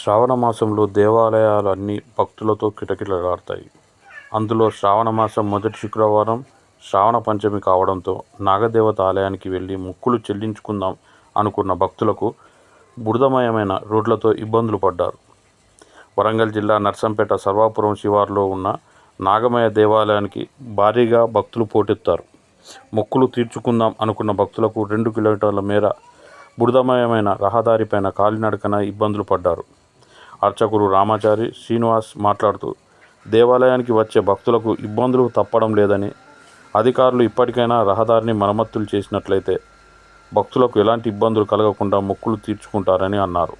శ్రావణ మాసంలో దేవాలయాలన్నీ భక్తులతో కిటకిటలాడతాయి. అందులో శ్రావణ మాసం మొదటి శుక్రవారం శ్రావణ పంచమి కావడంతో నాగదేవత ఆలయానికి వెళ్ళి మొక్కులు చెల్లించుకుందాం అనుకున్న భక్తులకు బురదమయమైన రోడ్లతో ఇబ్బందులు పడ్డారు. వరంగల్ జిల్లా నర్సంపేట సర్వాపురం శివారులో ఉన్న నాగమయ దేవాలయానికి భారీగా భక్తులు పోటెత్తారు. మొక్కులు తీర్చుకుందాం అనుకున్న భక్తులకు రెండు కిలోమీటర్ల మేర బురదమయమైన రహదారిపైన కాలినడకన ఇబ్బందులు పడ్డారు. అర్చకులు రామాచారి శ్రీనివాస్ మాట్లాడుతూ దేవాలయానికి వచ్చే భక్తులకు ఇబ్బందులు తప్పడం లేదని అధికారులు ఇప్పటికైనా రహదారిని మరమ్మతులు చేసినట్లయితే భక్తులకు ఎలాంటి ఇబ్బందులు కలగకుండా మొక్కులు తీర్చుకుంటారని అన్నారు.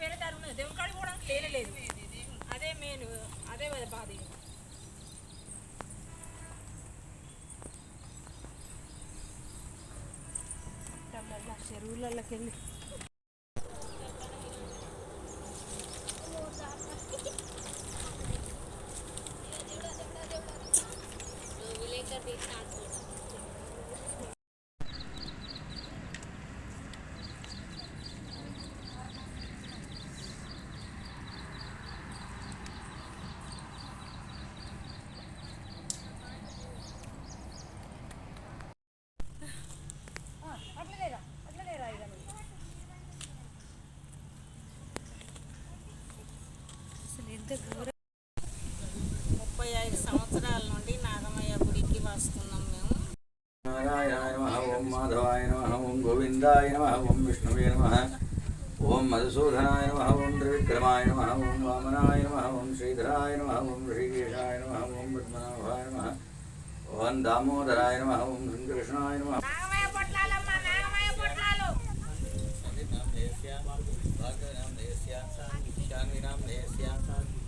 వేరే దారి ఉన్నది. కాడికి పోవడానికి లేదు. Thank you. ముప్పై ఐదు సంవత్సరాల నుండి నాగమయ్య గుడికి వస్తున్నాం మేము నారాయణాయ నమ ఓం మాధవాయ నమ ఓం గోవిందాయ నమ ఓం విష్ణువే నమ ఓం మధుసూదనాయ నమ ఓం త్రివిక్రమాయ నమ ఓం వామనాయ నమ ఓం శ్రీధరాయ నమ ఓం ఋషికేశాయ నమ ఓం పద్మనాభాయ నమ ఓం దామోదరాయ నమ ఓం శ్రీకృష్ణాయ నమ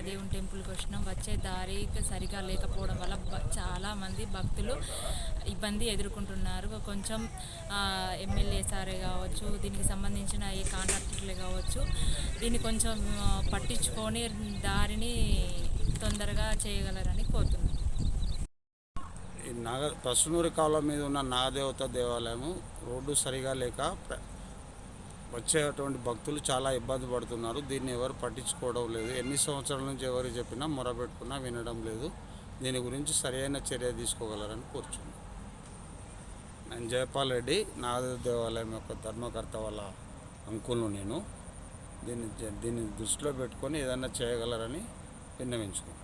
పంచమి టెంపుల్కి వచ్చినాం. వచ్చే దారి సరిగా లేకపోవడం వల్ల చాలామంది చాలా మంది భక్తులు ఇబ్బంది ఎదుర్కొంటున్నారు. కొంచెం ఎమ్మెల్యే సారే కావచ్చు దీనికి సంబంధించిన ఏ కాంట్రాక్టర్లే కావచ్చు దీన్ని కొంచెం పట్టించుకొని దారిని తొందరగా చేయగలరని కోరుతున్నాను నాగ పసునూరి కాలం మీద ఉన్న నాగదేవత దేవాలయము రోడ్డు సరిగా లేక వచ్చేటువంటి భక్తులు చాలా ఇబ్బంది పడుతున్నారు. దీన్ని ఎవరు పట్టించుకోవడం లేదు. ఎన్ని సంవత్సరాల నుంచి ఎవరు చెప్పినా మొరబెట్టుకున్నా వినడం లేదు. దీని గురించి సరైన చర్య తీసుకోగలరని కోరుచున్నాను నేను జయపాల్ రెడ్డి నాగదేవ దేవాలయం యొక్క ధర్మకర్త వాళ్ళ అంకుల్ను నేను. దీన్ని దీన్ని దృష్టిలో పెట్టుకొని ఏదైనా చేయగలరని విన్నవించుకున్నాను